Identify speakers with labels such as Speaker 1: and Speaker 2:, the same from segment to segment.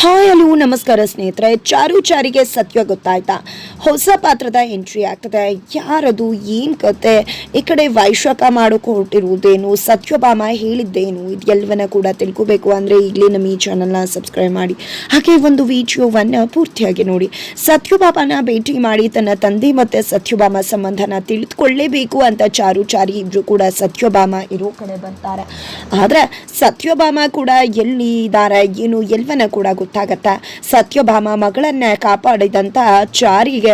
Speaker 1: Hi hello ನಮಸ್ಕಾರ ಸ್ನೇಹಿತರೆ. ಚಾರು ಚಾರಿಗೆ ಸತ್ಯ ಗೊತ್ತಾಯ್ತಾ? ಹೊಸ ಪಾತ್ರದ ಎಂಟ್ರಿ ಆಗ್ತದೆ. ಯಾರದು, ಏನ್ ಕತೆ? ಈ ಕಡೆ ವೈಶಾಖ ಮಾಡೋಕೆ ಹೊರಟಿರುವುದೇನು ಸತ್ಯಭಾಮ ಹೇಳಿದ್ದೇನು? ಇದೆಲ್ಲವನ್ನ ಕೂಡ ತಿಳ್ಕೋಬೇಕು ಅಂದ್ರೆ ಈಗಲೇ ನಮ್ಮ ಈ ಚಾನಲ್ನ ಸಬ್ಸ್ಕ್ರೈಬ್ ಮಾಡಿ. ಹಾಗೆ ಒಂದು ವಿಡಿಯೋವನ್ನ ಪೂರ್ತಿಯಾಗಿ ನೋಡಿ. ಸತ್ಯಭಾಮನ ಭೇಟಿ ಮಾಡಿ ತನ್ನ ತಂದೆ ಮತ್ತೆ ಸತ್ಯಭಾಮ ಸಂಬಂಧನ ತಿಳಿದುಕೊಳ್ಳೇಬೇಕು ಅಂತ ಚಾರು ಚಾರಿ ಇಬ್ರು ಕೂಡ ಸತ್ಯಭಾಮ ಇರೋ ಕಡೆ ಬರ್ತಾರೆ. ಆದ್ರೆ ಸತ್ಯಭಾಮ ಕೂಡ ಎಲ್ಲಿ ಇದ್ದಾರೆ ಏನು ಎಲ್ವನ ಕೂಡ ಗೊತ್ತಾಗತ್ತ? ಸತ್ಯಭಾಮ ಮಗಳನ್ನ ಕಾಪಾಡಿದಂತ ಚಾರಿಗೆ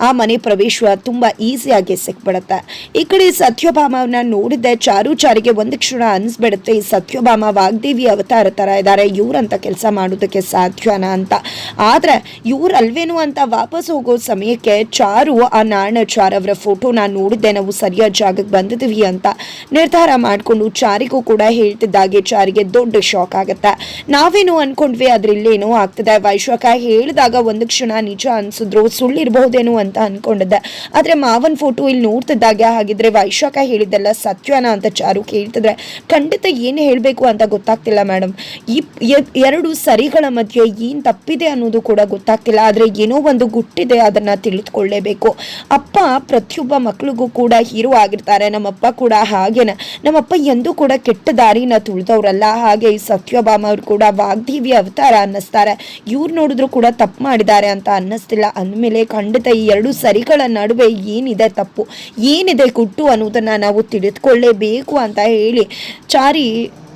Speaker 1: ಆ ಮನೆ ಪ್ರವೇಶ ತುಂಬಾ ಈಸಿಯಾಗಿ ಸಿಕ್ಬಿಡುತ್ತೆ. ಈ ಕಡೆ ಸತ್ಯಭಾಮವನ್ನ ನೋಡಿದ್ದೆ, ಚಾರು ಚಾರಿಗೆ ಒಂದು ಕ್ಷಣ ಅನ್ಸ್ಬಿಡುತ್ತೆ, ಈ ಸತ್ಯಭಾಮ ವಾಗ್ದೇವಿ ಅವತಾರ ತರ ಇದ್ದಾರೆ ಇವ್ರಂತ ಕೆಲಸ ಮಾಡೋದಕ್ಕೆ ಸಾಧ್ಯನಾ ಅಂತ. ಆದ್ರೆ ಇವ್ರಲ್ವೇನು ಅಂತ ವಾಪಸ್ ಹೋಗೋ ಸಮಯಕ್ಕೆ ಚಾರು, ಆ ನಾರಾಯಣ ಚಾರ್ ಅವರ ಫೋಟೋನ ನೋಡಿದ್ದೆ, ನಾವು ಸರಿಯಾದ ಜಾಗಕ್ಕೆ ಬಂದಿದ್ದೀವಿ ಅಂತ ನಿರ್ಧಾರ ಮಾಡಿಕೊಂಡು ಚಾರಿಗೂ ಕೂಡ ಹೇಳ್ತಿದ್ದಾಗೆ, ಚಾರಿಗೆ ದೊಡ್ಡ ಶಾಕ್ ಆಗುತ್ತೆ. ನಾವೇನು ಅನ್ಕೊಂಡ್ವಿ ಆದ್ರೆ ಇಲ್ಲೇನೋ ಆಗ್ತದೆ. ವೈಶಾಖ ಹೇಳಿದಾಗ ಒಂದು ಕ್ಷಣ ನಿಜ ಅನ್ಸಿದ್ರು ಸುಳ್ಳಿರ್ಬಹುದೇನೋ ಅಂತ ಅನ್ಕೊಂಡಿದ್ದೆ. ಆದ್ರೆ ಮಾವನ್ ಫೋಟೋ ಇಲ್ಲಿ ನೋಡ್ತಿದ್ದಾಗೆ, ಹಾಗಿದ್ರೆ ವೈಶಾಖ ಹೇಳಿದ್ದೆಲ್ಲ ಸತ್ಯನ ಅಂತ ಚಾರು ಕೇಳ್ತಿದ್ರೆ, ಖಂಡಿತ ಏನು ಹೇಳಬೇಕು ಅಂತ ಗೊತ್ತಾಗ್ತಿಲ್ಲ ಮೇಡಮ್ ಈ ಎರಡು ಸರಿಗಳ ಮಧ್ಯೆ ಏನ್ ತಪ್ಪಿದೆ ಅನ್ನೋದು ಕೂಡ ಗೊತ್ತಾಗ್ತಿಲ್ಲ. ಆದ್ರೆ ಏನೋ ಒಂದು ಗುಟ್ಟಿದೆ ಅದನ್ನ ತಿಳಿದುಕೊಳ್ಳೇಬೇಕು. ಅಪ್ಪ ಪ್ರತಿಯೊಬ್ಬ ಮಕ್ಳಿಗೂ ಕೂಡ ಹೀರೋ ಆಗಿರ್ತಾರೆ. ನಮ್ಮಪ್ಪ ಕೂಡ ಹಾಗೇನ. ನಮ್ಮಪ್ಪ ಎಂದೂ ಕೂಡ ಕೆಟ್ಟ ದಾರಿನ ತುಳಿದವ್ರಲ್ಲ. ಹಾಗೆ ಈ ಸತ್ಯಭಾಮ ಅವ್ರು ಕೂಡ ವಾಗ್ದೇವಿ ಅವತಾರ ಅನ್ನಿಸ್ತಾರೆ. ಇವ್ರು ನೋಡಿದ್ರು ಕೂಡ ತಪ್ಪು ಮಾಡಿದ್ದಾರೆ ಅಂತ ಅನ್ನಿಸ್ತಿಲ್ಲ. ಅಂದಮೇಲೆ ಖಂಡಿತ ತಾಯಿ ಎರಡು ಸರಿಗಳ ನಡುವೆ ಏನಿದೆ ತಪ್ಪು? ಏನಿದೆ ಕುಟ್ಟು ಅನ್ನೋದನ್ನು ನಾವು ತಿಳಿದುಕೊಳ್ಳೇಬೇಕು ಅಂತ ಹೇಳಿ ಚಾರಿ,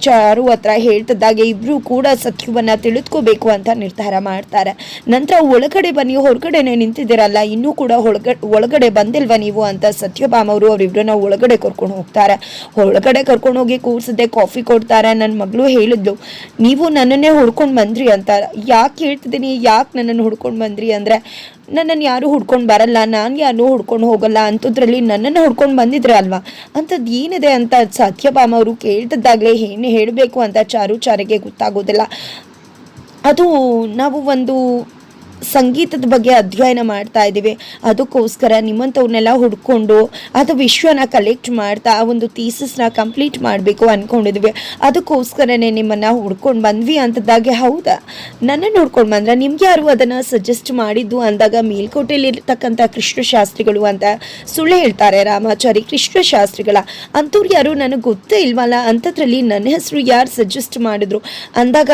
Speaker 1: ಚಾರು ಹತ್ರ ಹೇಳ್ತಿದ್ದಾಗೆ ಇಬ್ರು ಕೂಡ ಸತ್ಯವನ್ನ ತಿಳಿದುಕೋಬೇಕು ಅಂತ ನಿರ್ಧಾರ ಮಾಡ್ತಾರೆ. ನಂತರ ಒಳಗಡೆ ಬನ್ನಿ, ಹೊರಗಡೆನೆ ನಿಂತಿದ್ದೀರಲ್ಲ, ಇನ್ನೂ ಕೂಡ ಒಳಗಡೆ ಒಳಗಡೆ ಬಂದಿಲ್ವಾ ನೀವು ಅಂತ ಸತ್ಯಭಾಮ ಅವರು ಅವರಿಬ್ಬರನ್ನ ಒಳಗಡೆ ಕರ್ಕೊಂಡು ಹೋಗ್ತಾರೆ. ಒಳಗಡೆ ಕರ್ಕೊಂಡು ಹೋಗಿ ಕೂರ್ಸಿದ್ದೆ, ಕಾಫಿ ಕೊಡ್ತಾರೆ ನನ್ನ ಮಗಳು ಹೇಳಿದ್ಲು, ನೀವು ನನ್ನನ್ನೇ ಹುಡ್ಕೊಂಡು ಬಂದ್ರಿ ಅಂತ. ಯಾಕೆ ಹೇಳ್ತಿದ್ದೀನಿ, ಯಾಕೆ ನನ್ನನ್ನು ಹುಡ್ಕೊಂಡು ಬಂದ್ರಿ ಅಂದ್ರೆ ನನ್ನನ್ನು ಯಾರೂ ಹುಡ್ಕೊಂಡು ಬರಲ್ಲ, ನಾನು ಯಾರೂ ಹುಡ್ಕೊಂಡು ಹೋಗಲ್ಲ ಅಂಥದ್ರಲ್ಲಿ ನನ್ನನ್ನು ಹುಡ್ಕೊಂಡು ಬಂದಿದ್ರೆ ಅಲ್ವಾ? ಅಂಥದ್ದು ಏನಿದೆ ಅಂತ ಸತ್ಯಭಾಮ ಅವರು ಕೇಳ್ತಿದ್ದಾಗಲೇ ಏನು ಹೇಳಬೇಕು ಅಂತ ಚಾರು ಚಾರಿಗೆ ಗೊತ್ತಾಗೋದಿಲ್ಲ. ಅದು ನಾವು ಒಂದು ಸಂಗೀತದ ಬಗ್ಗೆ ಅಧ್ಯಯನ ಮಾಡ್ತಾ ಇದ್ದೀವಿ. ಅದಕ್ಕೋಸ್ಕರ ನಿಮ್ಮಂಥವ್ರನ್ನೆಲ್ಲ ಹುಡ್ಕೊಂಡು ಅದು ವಿಶ್ವನ ಕಲೆಕ್ಟ್ ಮಾಡ್ತಾ ಆ ಒಂದು ಥೀಸಸ್ನ ಕಂಪ್ಲೀಟ್ ಮಾಡಬೇಕು ಅಂದ್ಕೊಂಡಿದ್ವಿ ಅದಕ್ಕೋಸ್ಕರನೇ ನಿಮ್ಮನ್ನು ಹುಡ್ಕೊಂಡು ಬಂದ್ವಿ ಅಂತದಾಗೆ ಹೌದಾ? ನನ್ನನ್ನು ಹುಡ್ಕೊಂಡು ಬಂದ್ರೆ ನಿಮ್ಗೆ ಯಾರು ಅದನ್ನು ಸಜೆಸ್ಟ್ ಮಾಡಿದ್ದು ಅಂದಾಗ ಮೇಲ್ಕೋಟೆಯಲ್ಲಿರ್ತಕ್ಕಂಥ ಕೃಷ್ಣಶಾಸ್ತ್ರಿಗಳು ಅಂತ ಸುಳ್ಳು ಹೇಳ್ತಾರೆ ರಾಮಾಚಾರಿ ಕೃಷ್ಣಶಾಸ್ತ್ರಿಗಳ. ಅಂಥವ್ರು ಯಾರು ನನಗೆ ಗೊತ್ತೇ ಇಲ್ವಲ್ಲ? ಅಂಥದ್ರಲ್ಲಿ ನನ್ನ ಹೆಸರು ಯಾರು ಸಜೆಸ್ಟ್ ಮಾಡಿದ್ರು? ಅಂದಾಗ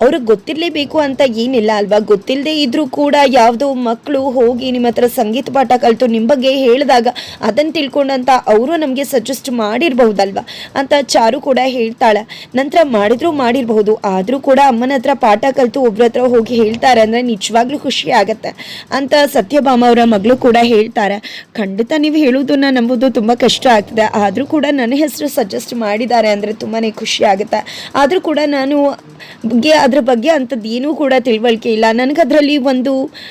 Speaker 1: ಅವ್ರಿಗೆ ಗೊತ್ತಿರಲೇಬೇಕು ಅಂತ ಏನಿಲ್ಲ ಅಲ್ವಾ? ಗೊತ್ತಿಲ್ಲದೆ ಇದ್ರೂ ಕೂಡ ಯಾವುದೋ ಮಕ್ಕಳು ಹೋಗಿ ನಿಮ್ಮ ಹತ್ರ ಸಂಗೀತ ಪಾಠ ಕಲಿತು ನಿಮ್ಮ ಬಗ್ಗೆ ಹೇಳಿದಾಗ ಅದನ್ನು ತಿಳ್ಕೊಂಡಂತ ಅವರು ನಮಗೆ ಸಜೆಸ್ಟ್ ಮಾಡಿರಬಹುದಲ್ವಾ? ಅಂತ ಚಾರು ಕೂಡ ಹೇಳ್ತಾಳೆ. ನಂತರ ಮಾಡಿದ್ರು ಮಾಡಿರಬಹುದು, ಆದರೂ ಕೂಡ ಅಮ್ಮನ ಹತ್ರ ಪಾಠ ಕಲಿತು ಒಬ್ಬರ ಹತ್ರ ಹೋಗಿ ಹೇಳ್ತಾರೆ ಅಂದರೆ ನಿಜವಾಗ್ಲೂ ಖುಷಿ ಆಗತ್ತೆ ಅಂತ ಸತ್ಯಭಾಮ ಅವರ ಮಗಳು ಕೂಡ ಹೇಳ್ತಾರೆ. ಖಂಡಿತ ನೀವು ಹೇಳುವುದನ್ನ ನಂಬುದು ತುಂಬ ಕಷ್ಟ ಆಗ್ತದೆ. ಆದರೂ ಕೂಡ ನನ್ನ ಹೆಸರು ಸಜೆಸ್ಟ್ ಮಾಡಿದ್ದಾರೆ ಅಂದರೆ ತುಂಬಾ ಖುಷಿ ಆಗುತ್ತೆ. ಆದರೂ ಕೂಡ ನಾನು ಬಗ್ಗೆ ಅದ್ರ ಬಗ್ಗೆ ಅಂಥದ್ದು ಏನೂ ಕೂಡ ತಿಳುವಳಿಕೆ ಇಲ್ಲ. ನನಗೆ ಅದರಲ್ಲಿ ಒಂದು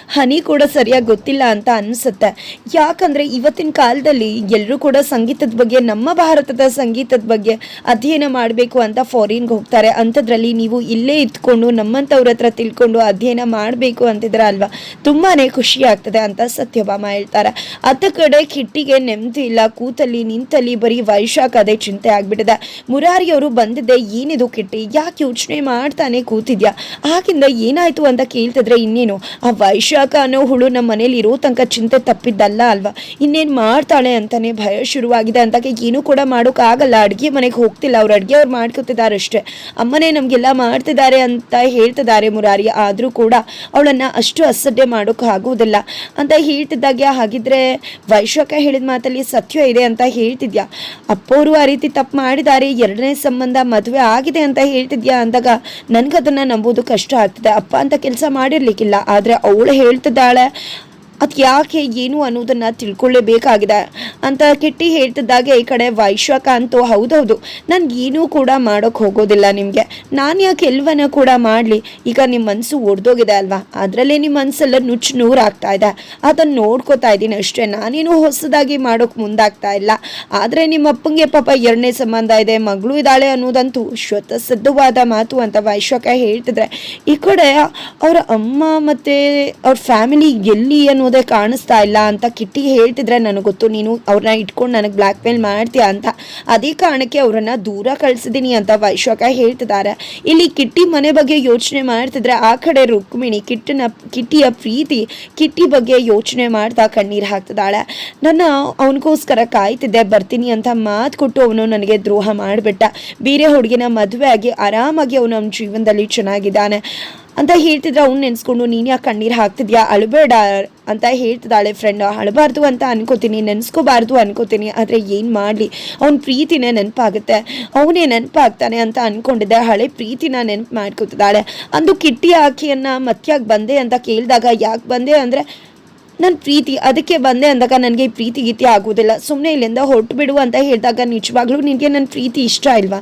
Speaker 1: ಹನಿ ಕೂಡ ಸರಿಯಾಗಿ ಗೊತ್ತಿಲ್ಲ ಅಂತ ಅನಿಸುತ್ತೆ. ಯಾಕಂದರೆ ಇವತ್ತಿನ ಕಾಲದಲ್ಲಿ ಎಲ್ಲರೂ ಕೂಡ ಸಂಗೀತದ ಬಗ್ಗೆ, ನಮ್ಮ ಭಾರತದ ಸಂಗೀತದ ಬಗ್ಗೆ ಅಧ್ಯಯನ ಮಾಡಬೇಕು ಅಂತ ಫಾರಿನ್ಗೆ ಹೋಗ್ತಾರೆ. ಅಂಥದ್ರಲ್ಲಿ ನೀವು ಇಲ್ಲೇ ಇದ್ಕೊಂಡು, ನಮ್ಮಂಥವ್ರ ಹತ್ರ ತಿಳ್ಕೊಂಡು ಅಧ್ಯಯನ ಮಾಡಬೇಕು ಅಂತಿದ್ರೆ ಅಲ್ವಾ? ತುಂಬಾ ಖುಷಿ ಆಗ್ತದೆ ಅಂತ ಸತ್ಯಭಾಮ ಹೇಳ್ತಾರೆ. ಅತ್ತ ಕಡೆ ಕಿಟ್ಟಿಗೆ ನೆಮ್ಮದಿ ಇಲ್ಲ, ಕೂತಲ್ಲಿ ನಿಂತಲ್ಲಿ ಬರೀ ವೈಶಾಖ ಅದೇ ಚಿಂತೆ ಆಗ್ಬಿಟ್ಟಿದೆ. ಮುರಾರಿಯವರು ಬಂದಿದ್ದೆ, ಏನಿದು ಕಿಟ್ಟಿ? ಯಾಕೆ ಯೋಚನೆ ಮಾಡ್ತಾನೆ ಕೂತಿದ್ಯಾ? ಆಗಿಂದ ಏನಾಯ್ತು ಅಂತ ಕೇಳ್ತಿದ್ರೆ ಇನ್ನೇನು? ಆ ವೈಶಾಖ ಅನ್ನೋ ಹುಳು ನಮ್ಮ ಮನೇಲಿ ಇರೋ ತನಕ ಚಿಂತೆ ತಪ್ಪಿದ್ದಲ್ಲ ಅಲ್ವಾ? ಇನ್ನೇನು ಮಾಡ್ತಾಳೆ ಅಂತಾನೆ ಭಯ ಶುರುವಾಗಿದೆ ಅಂತ ಏನೂ ಕೂಡ ಮಾಡೋಕ್ಕಾಗಲ್ಲ ಅಡುಗೆ ಮನೆಗೆ ಹೋಗ್ತಿಲ್ಲ. ಅವ್ರು ಅಡುಗೆ ಅವ್ರು ಮಾಡ್ಕೊತಿದ್ದಾರೆ ಅಷ್ಟೇ ಅಮ್ಮನೇ ನಮಗೆಲ್ಲ ಮಾಡ್ತಿದ್ದಾರೆ ಅಂತ ಹೇಳ್ತಿದ್ದಾರೆ ಮುರಾರಿ. ಆದರೂ ಕೂಡ ಅವಳನ್ನು ಅಷ್ಟು ಅಸಡ್ಡೆ ಮಾಡೋಕೆ ಆಗೋದಿಲ್ಲ ಅಂತ ಹೇಳ್ತಿದ್ದಾಗೆ, ಹಾಗಿದ್ರೆ ವೈಶಾಖ ಹೇಳಿದ ಮಾತಲ್ಲಿ ಸತ್ಯ ಇದೆ ಅಂತ ಹೇಳ್ತಿದ್ಯಾ? ಅಪ್ಪವರು ಆ ರೀತಿ ತಪ್ಪು ಮಾಡಿದ್ದಾರೆ. ಎರಡನೇ ಸಂಬಂಧ ಮದುವೆ ಆಗಿದೆ ಅಂತ ಹೇಳ್ತಿದ್ಯಾ? ಅಂದಾಗ ನನ್ಗದನ್ನ ನಂಬೋದು ಕಷ್ಟ ಆಗ್ತದೆ. ಅಪ್ಪ ಅಂತ ಕೆಲಸ ಮಾಡಿರ್ಲಿಕ್ಕಿಲ್ಲ. ಆದರೆ ಅವಳು ಹೇಳ್ತಿದ್ದಾಳೆ ಅದು ಯಾಕೆ ಏನು ಅನ್ನೋದನ್ನ ತಿಳ್ಕೊಳ್ಳೇಬೇಕಾಗಿದೆ? ಅಂತ ಕಿಟ್ಟಿ ಹೇಳ್ತಿದ್ದಾಗೆ ಈ ಕಡೆ ವೈಶ್ವಕ ಅಂತೂ ಹೌದೌದು. ನನ್ಗೆ ಏನೂ ಕೂಡ ಮಾಡೋಕೆ ಹೋಗೋದಿಲ್ಲ ನಿಮಗೆ. ನಾನು ಯಾಕೆ ಎಲ್ವನ ಕೂಡ ಮಾಡಲಿ? ಈಗ ನಿಮ್ಮ ಮನಸ್ಸು ಒಡೆದೋಗಿದೆ ಅಲ್ವಾ? ಅದರಲ್ಲೇ ನಿಮ್ಮ ಮನಸ್ಸೆಲ್ಲ ನುಚ್ಚು ನೂರಾಗ್ತಾ ಇದೆ. ಅದನ್ನು ನೋಡ್ಕೋತಾ ಇದ್ದೀನಿ ಅಷ್ಟೇ. ನಾನೇನು ಹೊಸದಾಗಿ ಮಾಡೋಕೆ ಮುಂದಾಗ್ತಾ ಇಲ್ಲ. ಆದರೆ ನಿಮ್ಮ ಅಪ್ಪಂಗೆ ಪಾಪ ಎರಡನೇ ಸಂಬಂಧ ಇದೆ, ಮಗಳು ಇದ್ದಾಳೆ ಅನ್ನೋದಂತೂ ಶ್ವತ ಸಿದ್ಧವಾದ ಮಾತು ಅಂತ ವೈಶ್ವಕ ಹೇಳ್ತಿದ್ರೆ. ಈ ಕಡೆ ಅವರ ಅಮ್ಮ ಮತ್ತು ಅವ್ರ ಫ್ಯಾಮಿಲಿ ಎಲ್ಲಿ ಅನ್ನೋ ಅನ್ನೋದೇ ಕಾಣಿಸ್ತಾ ಇಲ್ಲ ಅಂತ ಕಿಟ್ಟಿ ಹೇಳ್ತಿದ್ರೆ ನನಗೆ ಗೊತ್ತು. ನೀನು ಅವ್ರನ್ನ ಇಟ್ಕೊಂಡು ನನಗೆ ಬ್ಲ್ಯಾಕ್ ಮೇಲ್ ಮಾಡ್ತೀಯ ಅಂತ. ಅದೇ ಕಾರಣಕ್ಕೆ ಅವರನ್ನು ದೂರ ಕಳಿಸಿದ್ದೀನಿ ಅಂತ ವೈಶ್ವಕ ಹೇಳ್ತಿದ್ದಾರೆ. ಇಲ್ಲಿ ಕಿಟ್ಟಿ ಮನೆ ಬಗ್ಗೆ ಯೋಚನೆ ಮಾಡ್ತಿದ್ರೆ ಆ ಕಡೆ ರುಕ್ಮಿಣಿ ಕಿಟ್ಟನ, ಕಿಟ್ಟಿಯ ಪ್ರೀತಿ ಕಿಟ್ಟಿ ಬಗ್ಗೆ ಯೋಚನೆ ಮಾಡ್ತಾ ಕಣ್ಣೀರು ಹಾಕ್ತಿದ್ದಾಳೆ. ನನ್ನ ಅವನಿಗೋಸ್ಕರ ಕಾಯ್ತಿದ್ದೆ, ಬರ್ತೀನಿ ಅಂತ ಮಾತು ಕೊಟ್ಟು ಅವನು ನನಗೆ ದ್ರೋಹ ಮಾಡಿಬಿಟ್ಟ. ಬೇರೆ ಹುಡುಗಿನ ಮದುವೆ ಆಗಿ ಆರಾಮಾಗಿ ಅವನು ಅವನ ಜೀವನದಲ್ಲಿ ಚೆನ್ನಾಗಿದ್ದಾನೆ. ಅಂತ ಹೇಳ್ತಿದ್ರೆ, ಅವ್ನು ನೆನೆಸ್ಕೊಂಡು, ನೀನು ಯಾಕೆ ಕಣ್ಣೀರು ಹಾಕ್ತಿದ್ಯಾ? ಅಳಬೇಡ ಅಂತ ಹೇಳ್ತಿದ್ದಾಳೆ ಫ್ರೆಂಡ್ ಅಳಬಾರ್ದು ಅಂತ ಅನ್ಕೋತೀನಿ, ನೆನೆಸ್ಕೋಬಾರ್ದು ಅನ್ಕೋತೀನಿ, ಆದರೆ ಏನು ಮಾಡಲಿ? ಅವ್ನ ಪ್ರೀತಿನೇ ನೆನಪಾಗುತ್ತೆ. ಅವನೇ ನೆನಪಾಗ್ತಾನೆ ಅಂತ ಅನ್ಕೊಂಡಿದ್ದೆ. ಹಳೆ ಪ್ರೀತಿನ ನೆನಪು ಮಾಡ್ಕೊತಿದ್ದಾಳೆ. ಅಂದು ಕಿಟ್ಟಿ ಆಕೆಯನ್ನು ಮತ್ಯಾಕೆ ಬಂದೆ ಅಂತ ಕೇಳಿದಾಗ, ಯಾಕೆ ಬಂದೆ ಅಂದರೆ ನನ್ನ ಪ್ರೀತಿ, ಅದಕ್ಕೆ ಬಂದೆ ಅಂದಾಗ ನನಗೆ ಈ ಪ್ರೀತಿ ಗೀತಿ ಆಗೋದಿಲ್ಲ ಸುಮ್ಮನೆ ಇಲ್ಲಿಂದ ಹೊರಟು ಬಿಡು ಅಂತ ಹೇಳಿದಾಗ ನಿಜವಾಗ್ಲೂ ನಿನಗೆ ನನ್ನ ಪ್ರೀತಿ ಇಷ್ಟ ಇಲ್ವಾ?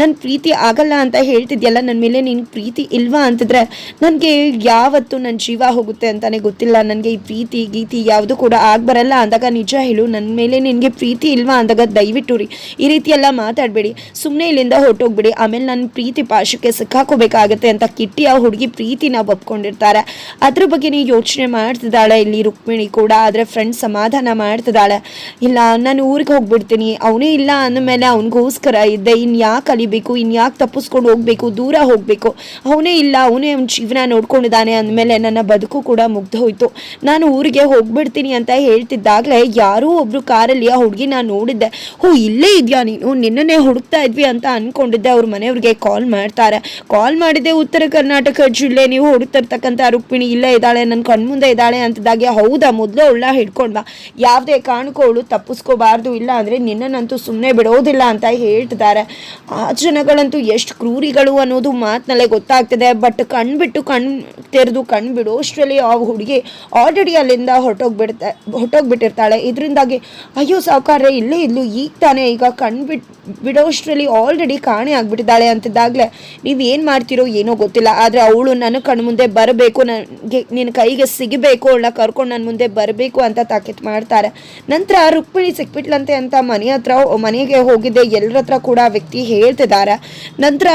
Speaker 1: ನನ್ನ ಪ್ರೀತಿ ಆಗಲ್ಲ ಅಂತ ಹೇಳ್ತಿದ್ಯಲ್ಲ ನನ್ನ ಮೇಲೆ ನಿನ್ನ ಪ್ರೀತಿ ಇಲ್ವಾ ಅಂತಂದರೆ ನನಗೆ ಯಾವತ್ತು ನನ್ನ ಜೀವ ಹೋಗುತ್ತೆ ಅಂತಲೇ ಗೊತ್ತಿಲ್ಲ. ನನಗೆ ಈ ಪ್ರೀತಿ ಗೀತಿ ಯಾವುದು ಕೂಡ ಆಗಬರಲ್ಲ ಅಂದಾಗ ನಿಜ ಹೇಳು ನನ್ನ ಮೇಲೆ ನಿನಗೆ ಪ್ರೀತಿ ಇಲ್ವಾ ಅಂದಾಗ ದಯವಿಟ್ಟು ರೀ. ಈ ರೀತಿ ಎಲ್ಲ ಮಾತಾಡಬೇಡಿ. ಸುಮ್ಮನೆ ಇಲ್ಲಿಂದ ಹೊರಟೋಗ್ಬಿಡಿ. ಆಮೇಲೆ ನನ್ನ ಪ್ರೀತಿ ಪಾಶಕ್ಕೆ ಸಿಕ್ಕಾಕೋಬೇಕಾಗತ್ತೆ ಅಂತ ಕಿಟ್ಟಿ ಆ ಹುಡುಗಿ ಪ್ರೀತಿನ ಒಪ್ಕೊಂಡಿರ್ತಾರೆ. ಅದ್ರ ಬಗ್ಗೆನೇ ಯೋಚನೆ ಮಾಡ್ತಿದ್ದಾಳೆ ಇಲ್ಲಿ ರುಕ್ಮಿಣಿ ಕೂಡ ಆದರೆ ಫ್ರೆಂಡ್ ಸಮಾಧಾನ ಮಾಡ್ತಿದ್ದಾಳೆ. ಇಲ್ಲ, ನಾನು ಊರಿಗೆ ಹೋಗ್ಬಿಡ್ತೀನಿ. ಅವನೇ ಇಲ್ಲ ಅಂದಮೇಲೆ ಅವನಿಗೋಸ್ಕರ ಇದ್ದೆ. ಇನ್ನು ಯಾಕೆ ಕಲಿಬೇಕು? ಇನ್ನು ಯಾಕೆ ತಪ್ಪಿಸ್ಕೊಂಡು ಹೋಗ್ಬೇಕು? ದೂರ ಹೋಗಬೇಕು? ಅವನೇ ಇಲ್ಲ, ಅವನೇ ಅವ್ನ ಜೀವನ ನೋಡ್ಕೊಂಡಿದ್ದಾನೆ ಅಂದಮೇಲೆ ನನ್ನ ಬದುಕು ಕೂಡ ಮುಗ್ದು ಹೋಯಿತು. ನಾನು ಊರಿಗೆ ಹೋಗ್ಬಿಡ್ತೀನಿ ಅಂತ ಹೇಳ್ತಿದ್ದಾಗಲೇ ಯಾರೋ ಒಬ್ರು ಕಾರಲ್ಲಿ ಆ ಹುಡುಗಿನ ನೋಡಿದ್ದೆ. ಹೋ, ಇಲ್ಲೇ ಇದೆಯಾ ನೀನು? ನಿನ್ನನ್ನೇ ಹುಡುಕ್ತಾ ಇದ್ವಿ ಅಂತ ಅಂದ್ಕೊಂಡಿದ್ದೆ ಅವ್ರ ಮನೆಯವ್ರಿಗೆ ಕಾಲ್ ಮಾಡ್ತಾರೆ. ಕಾಲ್ ಮಾಡಿದೆ ಉತ್ತರ ಕರ್ನಾಟಕ ಜಿಲ್ಲೆ. ನೀವು ಹುಡುಕ್ತಿರ್ತಕ್ಕಂಥ ರುಕ್ಮಿಣಿ ಇಲ್ಲೇ ಇದ್ದಾಳೆ. ನನ್ನ ಕಣ್ಮುಂದೆ ಇದ್ದಾಳೆ ಅಂತಿದ್ದಾಗೆ ಹೌದಾ? ಮೊದಲು ಅವಳ ಹಿಡ್ಕೊಂಡ್ ಬಾ. ಯಾವುದೇ ಕಾರಣಕ್ಕೂ ಅವಳು ತಪ್ಪಿಸ್ಕೋಬಾರ್ದು. ಇಲ್ಲ ಅಂದರೆ ನಿನ್ನನ್ನಂತೂ ಸುಮ್ಮನೆ ಬಿಡೋದಿಲ್ಲ ಅಂತ ಹೇಳ್ತಿದ್ದಾರೆ. ಆ ಜನಗಳಂತೂ ಎಷ್ಟು ಕ್ರೂರಿಗಳು ಅನ್ನೋದು ಮಾತಿನಲ್ಲೇ ಗೊತ್ತಾಗ್ತಿದೆ. ಬಟ್ ಕಣ್ಬಿಟ್ಟು ಕಣ್ ತೆರೆದು ಕಣ್ ಬಿಡೋಷ್ಟರಲ್ಲಿ ಆ ಹುಡುಗಿ ಆಲ್ರೆಡಿ ಅಲ್ಲಿಂದ ಹೊರಟೋಗ್ಬಿಡ್ತಾ, ಹೊರಟೋಗ್ಬಿಟ್ಟಿರ್ತಾಳೆ. ಇದರಿಂದಾಗಿ, ಅಯ್ಯೋ ಸಾವುಕಾರ ಇಲ್ಲೇ ಇದ್ಲು. ಈಗ ತಾನೇ ಈಗ ಕಣ್ ಬಿಟ್, ಬಿಡೋಷ್ಟರಲ್ಲಿ ಆಲ್ರೆಡಿ ಕಾಣೆ ಆಗಿಬಿಟ್ಟಿದ್ದಾಳೆ ಅಂತಿದ್ದಾಗಲೇ ನೀವು ಏನು ಮಾಡ್ತಿರೋ ಏನೋ ಗೊತ್ತಿಲ್ಲ. ಆದರೆ ಅವಳು ನನ್ನ ಕಣ್ಣು ಮುಂದೆ ಬರಬೇಕು. ನನಗೆ ನಿನ್ನ ಕೈಗೆ ಸಿಗಬೇಕು. ಅವಳನ್ನ ಕರ್ಕೊಂಡು ನನ್ನ ಮುಂದೆ ಬರಬೇಕು ಅಂತ ತಾಕೀತು ಮಾಡ್ತಾರೆ. ನಂತರ ರುಕ್ಮಿಣಿ ಸಿಕ್ಬಿಟ್ಲಂತೆ ಅಂತ ಮನೆ ಹತ್ರ, ಮನೆಗೆ ಹೋಗಿದ್ದೆ. ಎಲ್ಲರ ಕೂಡ ವ್ಯಕ್ತಿ ಹೇಳ್ತಿದ್ದಾರೆ. ನಂತರ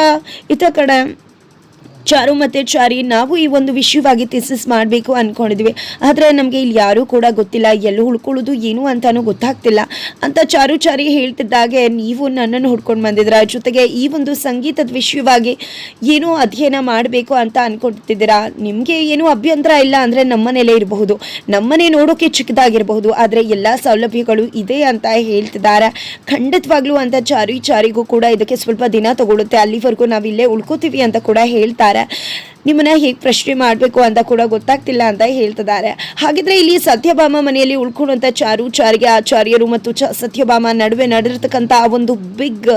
Speaker 1: ಇತ ಕಡೆ ಚಾರು ಮತ್ತು ಚಾರಿ ನಾವು ಈ ಒಂದು ವಿಷಯವಾಗಿ ಥಿಸಿಸ್ ಮಾಡಬೇಕು ಅಂದ್ಕೊಂಡಿದ್ವಿ ಆದರೆ ನಮಗೆ ಇಲ್ಲಿ ಯಾರೂ ಕೂಡ ಗೊತ್ತಿಲ್ಲ, ಎಲ್ಲೂ ಉಳ್ಕೊಳ್ಳೋದು ಏನು ಅಂತಾನೂ ಗೊತ್ತಾಗ್ತಿಲ್ಲ. ಅಂತ ಚಾರು ಚಾರಿ ಹೇಳ್ತಿದ್ದಾಗೆ ನೀವು ನನ್ನನ್ನು ಹುಡ್ಕೊಂಡು ಬಂದಿದ್ದೀರ? ಜೊತೆಗೆ ಈ ಒಂದು ಸಂಗೀತದ ವಿಷಯವಾಗಿ ಏನು ಅಧ್ಯಯನ ಮಾಡಬೇಕು ಅಂತ ಅನ್ಕೊಳ್ತಿದ್ದೀರಾ ನಿಮಗೆ ಏನು ಅಭ್ಯಂತರ ಇಲ್ಲ ಅಂದರೆ ನಮ್ಮನೇಲೇ ಇರಬಹುದು. ನಮ್ಮನೆ ನೋಡೋಕೆ ಚಿಕ್ಕದಾಗಿರಬಹುದು, ಆದರೆ ಎಲ್ಲ ಸೌಲಭ್ಯಗಳು ಇದೆ ಅಂತ ಹೇಳ್ತಿದ್ದಾರೆ. ಖಂಡಿತವಾಗ್ಲೂ ಅಂತ ಚಾರಿ ಚಾರಿಗೂ ಕೂಡ ಇದಕ್ಕೆ ಸ್ವಲ್ಪ ದಿನ ತಗೊಳುತ್ತೆ. ಅಲ್ಲಿವರೆಗೂ ನಾವು ಇಲ್ಲೇ ಉಳ್ಕೋತೀವಿ ಅಂತ ಕೂಡ ಹೇಳ್ತಾರೆ ನಿಮ್ಮನ್ನ ಹೇಗೆ ಪ್ರಶ್ನೆ ಮಾಡಬೇಕು ಅಂತ ಕೂಡ ಗೊತ್ತಾಗ್ತಿಲ್ಲ ಅಂತ ಹೇಳ್ತಿದ್ದಾರೆ. ಹಾಗಿದ್ರೆ ಇಲ್ಲಿ ಸತ್ಯಭಾಮ ಮನೆಯಲ್ಲಿ ಉಳ್ಕೊಂಡಂಥ ಚಾರು, ಚಾರಿಗೆ, ಆಚಾರ್ಯರು ಮತ್ತು ಚ, ಸತ್ಯಭಾಮ ನಡುವೆ ನಡೆದಿರ್ತಕ್ಕಂಥ ಒಂದು ಬಿಗ್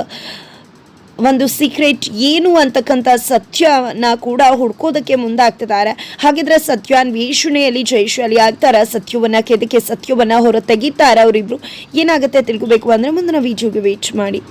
Speaker 1: ಒಂದು ಸೀಕ್ರೆಟ್ ಏನು ಅಂತಕ್ಕಂಥ ಸತ್ಯನ ಕೂಡ ಹುಡ್ಕೋದಕ್ಕೆ ಮುಂದಾಗ್ತಿದ್ದಾರೆ. ಹಾಗಿದ್ರೆ ಸತ್ಯಾನ್ವೇಷಣೆಯಲ್ಲಿ ಜಯಶಾಲಿ ಆಗ್ತಾರೆ? ಸತ್ಯವನ್ನ ಕೆದಕ್ಕೆ ಸತ್ಯವನ್ನ ಹೊರ ತೆಗಿತಾರ ಅವರಿಬ್ರು? ಏನಾಗುತ್ತೆ ತಿಳ್ಕೊಬೇಕು ಅಂದ್ರೆ ಮುಂದಿನ ವಿಡಿಯೋಗೆ ವೇಟ್ ಮಾಡಿ.